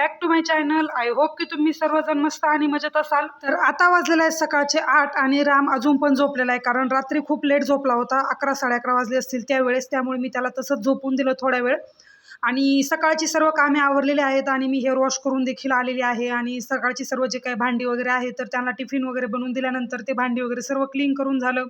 Back to my channel I hope की तुम्ही सर्वजण मस्त आणि मजेत असाल. तर आता वाजलेला आहे सकाळचे आठ आणि राम अजून पण झोपलेला आहे कारण रात्री खूप लेट झोपला होता. अकरा साडे अकरा वाजले असतील त्यावेळेस त्यामुळे मी त्याला तसंच झोपून दिलं थोड्या वेळ. आणि सकाळची सर्व कामे आवरलेली आहेत आणि मी हेअर वॉश करून देखील आलेली आहे. आणि सकाळची सर्व जे काही भांडी वगैरे आहे तर त्यांना टिफिन वगैरे बनवून दिल्यानंतर ते भांडी वगैरे सर्व क्लीन करून झालं.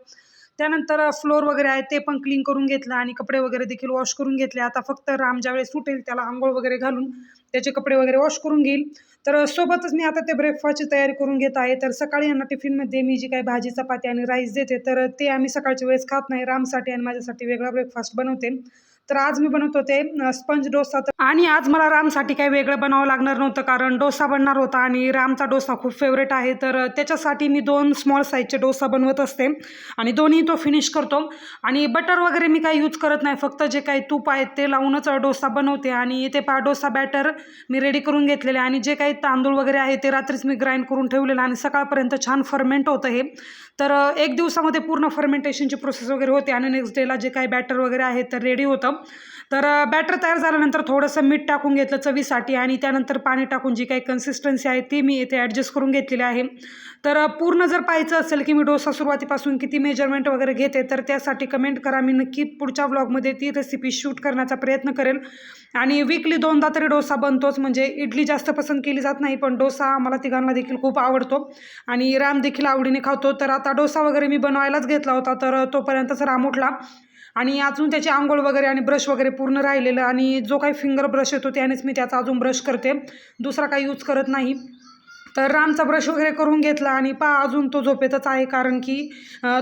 त्यानंतर फ्लोअर वगैरे आहे ते पण क्लीन करून घेतलं आणि कपडे वगैरे देखील वॉश करून घेतले. आता फक्त राम ज्यावेळेस सुटेल त्याला आंघोळ वगैरे घालून त्याचे कपडे वगैरे वॉश करून घेईल. तर सोबतच मी आता ते ब्रेकफास्टची तयारी करून घेत आहे. तर सकाळी यांना टिफिनमध्ये मी जी काही भाजी चपाती आणि राईस देते तर ते आम्ही सकाळच्या वेळेस खात नाही. रामसाठी आणि माझ्यासाठी वेगळा ब्रेकफास्ट बनवते. तर आज मी बनवत होते स्पंज डोसा तर आणि आज मला रामसाठी काही वेगळं बनावं लागणार नव्हतं कारण डोसा बनणार होता आणि रामचा डोसा खूप फेवरेट आहे. तर त्याच्यासाठी मी दोन स्मॉल साईजचे डोसा बनवत असते आणि दोन्ही तो फिनिश करतो. आणि बटर वगैरे मी काही यूज करत नाही फक्त जे काही तूप आहे ते लावूनच डोसा बनवते आणि ते पा डोसा बॅटर मी रेडी करून घेतलेले आणि जे काही तांदूळ वगैरे आहे ते रात्रीच मी ग्राइंड करून ठेवलेलं आणि सकाळपर्यंत छान फर्मेंट होतं हे. तर एक दिवसामध्ये पूर्ण फर्मेंटेशनची प्रोसेस वगैरे होते आणि नेक्स्ट डेला जे काही बॅटर वगैरे आहे तर रेडी होतं. तर बॅटर तयार झाल्यानंतर थोडंसं मीठ टाकून घेतलं चवीसाठी आणि त्यानंतर पाणी टाकून जी काही कन्सिस्टन्सी आहे ती मी इथे ॲडजस्ट करून घेतलेली आहे. तर पूर्ण जर पाहायचं असेल की मी डोसा सुरुवातीपासून किती मेजरमेंट वगैरे घेते तर त्यासाठी कमेंट करा. मी नक्की पुढच्या ब्लॉगमध्ये ती रेसिपी शूट करण्याचा प्रयत्न करेल. आणि वीकली दोनदा तरी डोसा बनतोच म्हणजे इडली जास्त पसंत केली जात नाही पण डोसा मला तिघांना देखील खूप आवडतो. आणि राम देखील आवडीने खातो. तर आता डोसा वगैरे मी बनवायलाच घेतला होता तर तोपर्यंतच राम उठला आणि अजून त्याची आंघोळ वगैरे आणि ब्रश वगैरे पूर्ण राहिलेलं आणि जो काही फिंगर ब्रश येतो त्यानेच मी त्याचा अजून ब्रश करते. दुसरा काही यूज करत नाही. तर रामचा ब्रश वगैरे करून घेतला आणि पा अजून तो झोपेतच आहे कारण की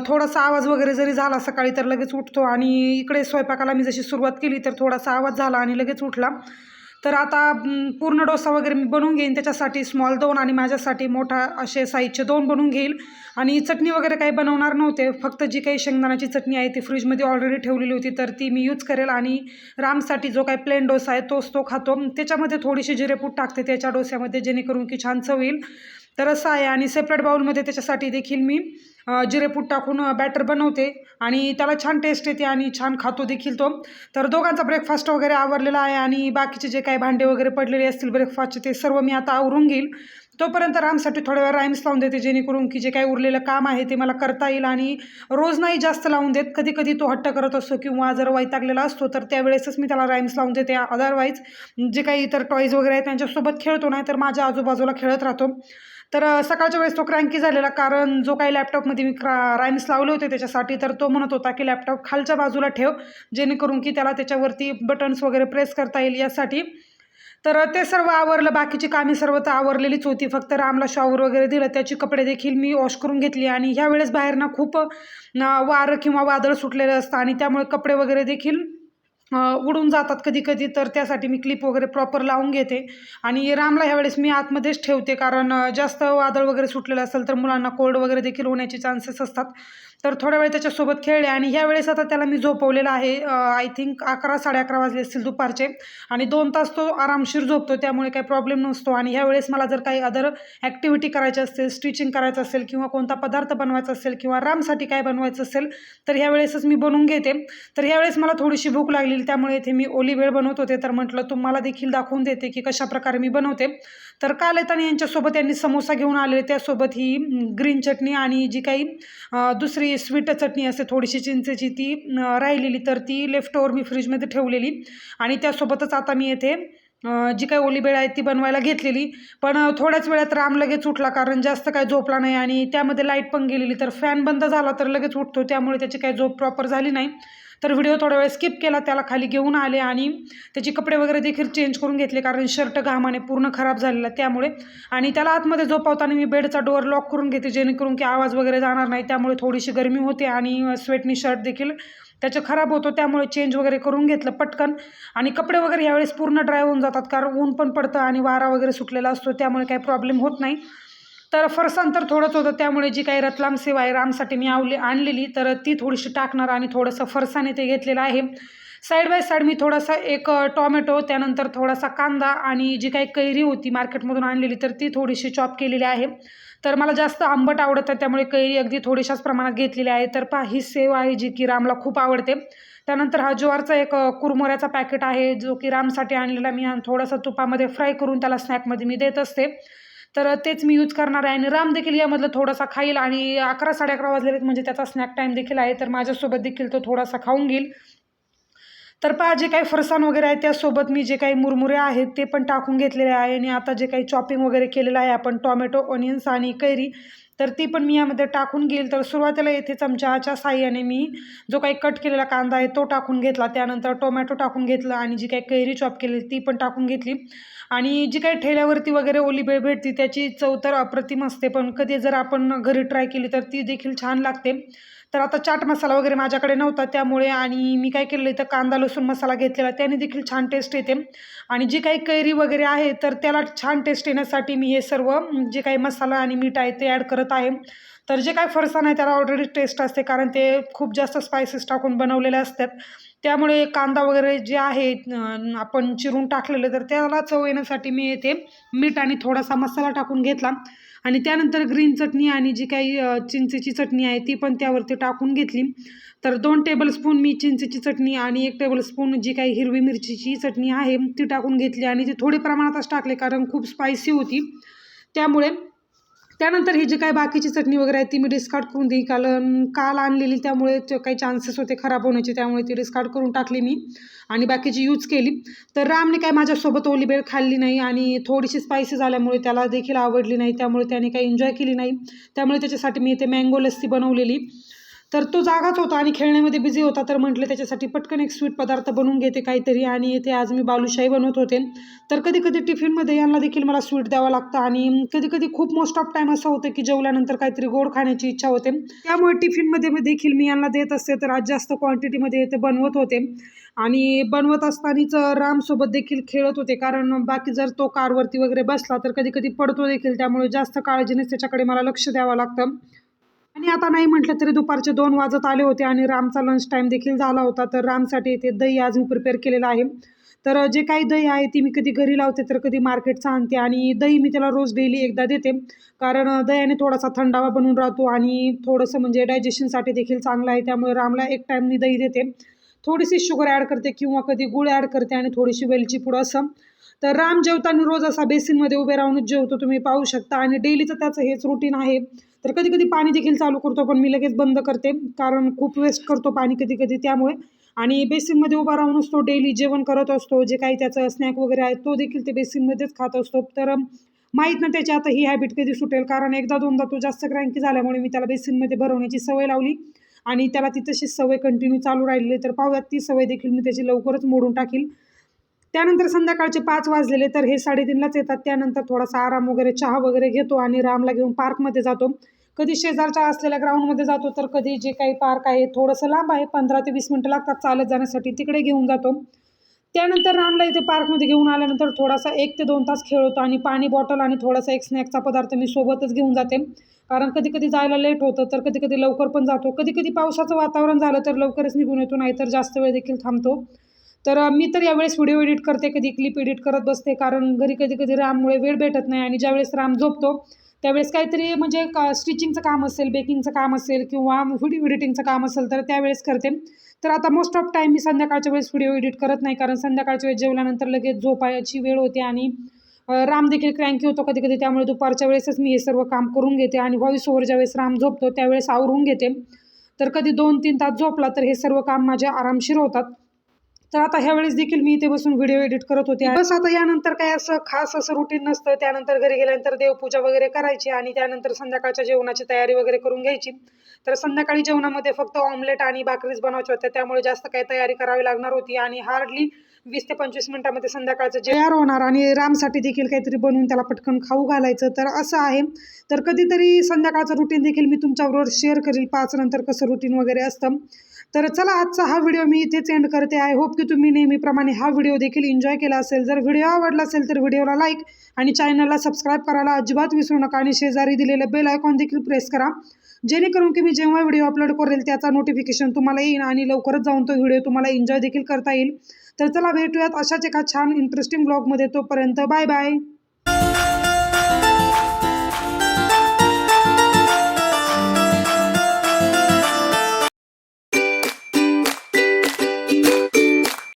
थोडासा आवाज वगैरे जरी झाला सकाळी तर लगेच उठतो आणि इकडे स्वयंपाकाला मी जशी सुरुवात केली तर थोडासा आवाज झाला आणि लगेच उठला. तर आता पूर्ण डोसा वगैरे मी बनवून घेईन. त्याच्यासाठी स्मॉल दोन आणि माझ्यासाठी मोठा असे साईजचे दोन बनवून घेईल. आणि चटणी वगैरे काही बनवणार नव्हते. फक्त जी काही शेंगदाण्याची चटणी आहे ती फ्रीजमध्ये ऑलरेडी ठेवलेली होती. तर ती मी यूज करेल आणि रामसाठी जो काही प्लेन डोसा आहे तोच तो खातो. त्याच्यामध्ये थोडीशी जिरेपूट टाकते त्याच्या डोस्यामध्ये जेणेकरून की छान चव येईल. तर असं आहे आणि सेपरेट बाउलमध्ये त्याच्यासाठी देखील मी जिरेपूट टाकून बॅटर बनवते आणि त्याला छान टेस्ट येते आणि छान खातो देखील तो. तर दोघांचा ब्रेकफास्ट वगैरे आवरलेला आहे आणि बाकीचे जे काही भांडे वगैरे पडलेले असतील ब्रेकफास्टचे ते सर्व मी आता आवरून घेईल. तोपर्यंत रामसाठी थोड्या वेळ राईम्स लावून देते जेणेकरून की जे काही उरलेलं काम आहे ते मला करता येईल आणि रोज नाही जास्त लावून देत. कधी कधी तो हट्ट करत असतो किंवा जर वैतागलेला असतो तर त्यावेळेसच मी त्याला राईम्स लावून देते. अदरवाईज जे काही इतर टॉईज वगैरे आहेत त्यांच्यासोबत खेळतो नाही तर माझ्या आजूबाजूला खेळत राहतो. तर सकाळच्या वेळेस तो क्रँकी झालेला कारण जो काही लॅपटॉपमध्ये मी क्रा राईम्स लावले होते त्याच्यासाठी तर तो म्हणत होता की लॅपटॉप खालच्या बाजूला ठेव जेणेकरून की त्याला त्याच्यावरती बटन्स वगैरे प्रेस करता येईल यासाठी. तर ते सर्व आवरलं. बाकीची कामे सर्व तर आवरलेलीच होती. फक्त रामला शॉवर वगैरे दिलं. त्याची कपडे देखील मी वॉश करून घेतली आणि ह्या वेळेस बाहेर ना खूप वारं किंवा वादळ सुटलेलं असतं आणि त्यामुळे कपडे वगैरे देखील उडून जातात कधी कधी तर त्यासाठी मी क्लिप वगैरे प्रॉपर लावून घेते. आणि रामला ह्यावेळेस मी आतमध्येच ठेवते कारण जास्त वादळ वगैरे सुटलेलं असेल तर मुलांना कोल्ड वगैरे देखील होण्याचे चान्सेस असतात. तर थोड्या वेळ त्याच्यासोबत खेळले आणि ह्या वेळेस आता त्याला मी झोपवलेला आहे. आय थिंक अकरा साडे अकरा वाजले असतील दुपारचे. आणि दोन तास तो आरामशीर झोपतो त्यामुळे काही प्रॉब्लेम नसतो. आणि ह्या वेळेस मला जर काही अदर ॲक्टिव्हिटी करायची असेल स्टिचिंग करायचं असेल किंवा कोणता पदार्थ बनवायचा असेल किंवा रामसाठी काय बनवायचं असेल तर ह्या वेळेसच मी बनवून घेते. तर ह्यावेळेस मला थोडीशी भूक लागलेली त्यामुळे इथे मी ओली वेळ बनवत होते. तर म्हटलं तुम्हाला देखील दाखवून देते की कशा प्रकारे मी बनवते. तर काल येताना यांच्यासोबत यांनी समोसा घेऊन आलेले त्यासोबत ही ग्रीन चटणी आणि जी काही दुसरी स्वीट चटणी असते थोडीशी चिंचेची ती राहिलेली तर ती लेफ्ट ओवर मी फ्रीजमध्ये ठेवलेली. आणि त्यासोबतच आता मी येथे जी काही ओली बेळ आहे ती बनवायला घेतलेली. पण थोड्याच वेळात राम लगेच उठला कारण जास्त काय झोपला नाही आणि त्यामध्ये लाइट पण गेलेली. तर फॅन बंद झाला तर लगेच उठतो त्यामुळे त्याची काही झोप प्रॉपर झाली नाही. तर व्हिडिओ थोडा वेळ स्किप केला त्याला खाली घेऊन आले आणि त्याचे कपडे वगैरे देखील चेंज करून घेतले कारण शर्ट घामाने पूर्ण खराब झालेला त्यामुळे. आणि त्याला आतमध्ये झोपवताना मी बेडचा डोअर लॉक करून घेते जेणेकरून की आवाज वगैरे जाणार नाही. त्यामुळे थोडीशी गरमी होते आणि स्वेटनी शर्ट देखील त्याचं खराब होतो त्यामुळे चेंज वगैरे करून घेतलं पटकन. आणि कपडे वगैरे यावेळेस पूर्ण ड्राय होऊन जातात कारण ऊन पण पडतं आणि वारा वगैरे सुटलेला असतो त्यामुळे काही प्रॉब्लेम होत नाही. तर फरसाण तर थोडंच होतं. त्यामुळे जी काही रतलाम सेवा आहे रामसाठी मी आवली आणलेली तर ती थोडीशी टाकणार आणि थोडंसं फरसाण ते घेतलेलं आहे. साईड बाय साईड मी थोडासा एक टॉमॅटो त्यानंतर थोडासा कांदा आणि जी काही कैरी होती मार्केटमधून आणलेली तर ती थोडीशी चॉप केलेली आहे. तर मला जास्त आंबट आवडतं त्यामुळे कैरी अगदी थोडीशाच प्रमाणात घेतलेली आहे. तर पा ही सेव आहे जी की रामला खूप आवडते. त्यानंतर हा ज्वारचा एक अ, कुरमुऱ्याचा पॅकेट आहे जो की रामसाठी आणलेला. मी आणि थोडासा तुपामध्ये फ्राय करून त्याला स्नॅकमध्ये मी देत असते. तर तेच मी यूज करणार आहे. आणि राम देखील यामधलं थोडासा खाईल आणि अकरा साडे अकरा वाजलेले आहेत म्हणजे त्याचा स्नॅक टाईम देखील आहे. तर माझ्यासोबत देखील तो थोडासा खाऊन घेईल. तर पहा जे काही फरसाण वगैरे आहे त्यासोबत मी जे काही मुरमुरे आहेत ते पण टाकून घेतलेले आहे. आणि आता जे काही चॉपिंग वगैरे केलेलं आहे आपण टॉमॅटो ऑनियन्स आणि कैरी तर ती पण मी यामध्ये टाकून घेईल. तर सुरुवातीला येथे चमच्याच्या साह्याने मी जो काही कट केलेला कांदा आहे तो टाकून घेतला. त्यानंतर टोमॅटो टाकून घेतला आणि जी काही कैरी चॉप केलेली ती पण टाकून घेतली. आणि जी काही ठेल्यावरती वगैरे ओली बेळ भेटते त्याची चव तर अप्रतिम असते. पण कधी जर आपण घरी ट्राय केली तर ती देखील छान लागते. तर आता चाट मसाला वगैरे माझ्याकडे नव्हता त्यामुळे आणि मी काय केलेलं इथं कांदा लसूण मसाला घेतलेला त्याने देखील छान टेस्ट येते. आणि जी काही कैरी वगैरे आहे तर त्याला छान टेस्ट येण्यासाठी मी हे सर्व जे काही मसाला आणि मीठ आहे ते ॲड करत आहे. तर जे काय फरसाण आहे त्याला ऑलरेडी टेस्ट असते कारण ते खूप जास्त स्पायसेस टाकून बनवलेले असतात. त्यामुळे कांदा वगैरे जे आहे आपण चिरून टाकलेलं तर त्याला चव येण्यासाठी मी येथे मीठ आणि थोडासा मसाला टाकून घेतला. आणि त्यानंतर ग्रीन चटणी आणि जी काही चिंचेची चटणी आहे ती पण त्यावरती टाकून घेतली. तर दोन टेबलस्पून मी चिंचेची चटणी आणि एक टेबलस्पून जी काही हिरवी मिरचीची चटणी आहे ती टाकून घेतली. आणि ती थोडी प्रमाणातच टाकले कारण खूप स्पायसी होती. त्यामुळे त्यानंतर ही जी काय बाकीची चटणी वगैरे आहे ती मी डिस्कार्ड करून देईन. कारण काल आणलेली त्यामुळे ते काही चान्सेस होते खराब होण्याचे त्यामुळे ती डिस्कार्ड करून टाकली मी. आणि बाकीची यूज केली. तर रामने काय माझ्यासोबत ओली बेळ खाल्ली नाही आणि थोडीशी स्पायसी झाल्यामुळे त्याला देखील आवडली नाही. त्यामुळे त्याने काही एन्जॉय केली नाही. त्यामुळे त्याच्यासाठी मी इथे मँगो लस्सी बनवलेली. तर तो जागाच होता आणि खेळण्यामध्ये बिझी होता. तर म्हटलं त्याच्यासाठी पटकन एक स्वीट पदार्थ बनवून घेते काहीतरी आणि इथे आज मी बालुशाही बनवत होते. तर कधी कधी टिफिनमध्ये यांना देखील मला स्वीट द्यावं लागतं आणि कधी कधी खूप मोस्ट ऑफ टाईम असं होतं की जेवल्यानंतर काहीतरी गोड खाण्याची इच्छा होते. त्यामुळे टिफिनमध्ये देखील मी यांना देत असते. तर आज जास्त क्वांटिटीमध्ये ते बनवत होते. आणि बनवत असतानाच रामसोबत देखील खेळत होते. कारण बाकी जर तो कारवरती वगैरे बसला तर कधी कधी पडतो देखील. त्यामुळे जास्त काळजीनेच त्याच्याकडे मला लक्ष द्यावं लागतं. आणि आता नाही म्हटलं तरी दुपारचे दोन वाजत आले होते आणि रामचा लंच टाईम देखील झाला होता. तर रामसाठी इथे दही आज मी प्रिपेअर केलेलं आहे. तर जे काही दही आहे ती मी कधी घरी लावते तर कधी मार्केटचा आणते आणि दही मी त्याला रोज डेली एकदा देते. कारण दह्याने थोडासा थंडावा बनून राहतो आणि थोडंसं म्हणजे डायजेशनसाठी देखील चांगलं आहे. त्यामुळे रामला एक टाईम मी दही देते. थोडीशी शुगर ॲड करते किंवा कधी गुळ ॲड करते आणि थोडीशी वेलची पुढं असं. तर राम जेवताना रोज असा बेसिनमध्ये उभे राहूनच जेवतो तुम्ही पाहू शकता. आणि डेलीचं त्याचं हेच रुटीन आहे. तर कधी कधी पाणी देखील चालू करतो पण मी लगेच बंद करते. कारण खूप वेस्ट करतो पाणी कधी कधी त्यामुळे. आणि बेसिनमध्ये उभा राहून असतो डेली जेवण करत असतो. जे काही त्याचं स्नॅक वगैरे आहे तो देखील ते बेसिनमध्येच खात असतो. तर माहीत ना त्याची आता ही हॅबिट कधी सुटेल. कारण एकदा दोनदा तो जास्त क्रँकी झाल्यामुळे मी त्याला बेसिनमध्ये भरवण्याची सवय लावली. आणि त्याला ती तशीच सवय कंटिन्यू चालू राहिली तर पाहूयात ती सवय देखील मी त्याची लवकरच मोडून टाकील. त्यानंतर संध्याकाळचे पाच वाजलेले तर हे साडेतीनलाच येतात. त्यानंतर थोडासा आराम वगैरे चहा वगैरे घेतो आणि रामला घेऊन पार्कमध्ये जातो. कधी शेजारच्या असलेल्या ग्राउंडमध्ये जातो तर कधी जे काही पार्क आहे थोडंसं लांब आहे पंधरा ते वीस मिनटं लागतात चालत जाण्यासाठी. तिकडे घेऊन जातो. त्यानंतर रामला इथे पार्कमध्ये घेऊन आल्यानंतर थोडासा एक ते दोन तास खेळवतो आणि पाणी बॉटल आणि थोडासा एक स्नॅकचा पदार्थ मी सोबतच घेऊन जाते. कारण कधी कधी जायला लेट होतं तर कधी कधी लवकर पण जातो. कधी कधी पावसाचं वातावरण झालं तर लवकरच निघून येतो नाहीतर जास्त वेळ देखील थांबतो. तर मी तर यावेळेस व्हिडिओ एडिट करते कधी क्लिप एडिट करत बसते कारण घरी कधी कधी राममुळे वेळ भेटत नाही आणि ज्यावेळेस राम झोपतो त्यावेळेस काहीतरी म्हणजे का स्टिचिंगचं काम असेल बेकिंगचं काम असेल किंवा व्हिडिओ एडिटिंगचं काम असेल तर त्यावेळेस करते. तर आता मोस्ट ऑफ टाईम मी संध्याकाळच्या वेळेस व्हिडिओ एडिट करत नाही कारण संध्याकाळच्या वेळेस जेवल्यानंतर लगेच झोपायची वेळ होते आणि राम देखील क्रँकी होतो कधी कधी त्यामुळे दुपारच्या वेळेसच मी हे सर्व काम करून घेते आणि व्हॉइस ओव्हर ज्यावेळेस राम झोपतो त्यावेळेस आवरून घेते. तर कधी दोन तीन तास झोपला तर हे सर्व काम माझे आरामशीर होतात. तर आता ह्या वेळेस देखील मी इथे बसून व्हिडिओ एडिट करत होते. बस आता यानंतर काय असं खास असं रुटीन नसतं. त्यानंतर घरी गेल्यानंतर देवपूजा वगैरे करायची आणि त्यानंतर संध्याकाळच्या जेवणाची तयारी वगैरे करून घ्यायची. तर संध्याकाळी जेवणामध्ये फक्त ऑमलेट आणि भाकरीच बनवायच्या होत्या. त्यामुळे जास्त काही तयारी करावी लागणार होती आणि हार्डली वीस ते पंचवीस मिनिटामध्ये संध्याकाळचं जे तयार होणार आणि रामसाठी देखील काहीतरी बनवून त्याला पटकन खाऊ घालायचं. तर असं आहे. तर कधीतरी संध्याकाळचं रुटीन देखील मी तुमच्याबरोबर शेअर करेल. पाच नंतर कसं रुटीन वगैरे असतं. तर चला आजचा हा व्हिडिओ मी इथेच एंड करते. आय होप की तुम्ही नेहमीप्रमाणे हा व्हिडिओ देखील एन्जॉय केला असेल. जर व्हिडिओ आवडला असेल तर व्हिडिओला लाईक आणि चॅनलला सबस्क्राईब करायला अजिबात विसरू नका आणि शेजारी दिलेलं बेल आयकॉन देखील प्रेस करा. जेणेकरून की मी जेव्हा व्हिडिओ अपलोड करेल त्याचा नोटिफिकेशन तुम्हाला येईल आणि लवकरच जाऊन तो व्हिडिओ तुम्हाला एन्जॉय देखील करता येईल. तर चला भेटूयात अशाच एका छान इंटरेस्टिंग ब्लॉगमध्ये तोपर्यंत बाय बाय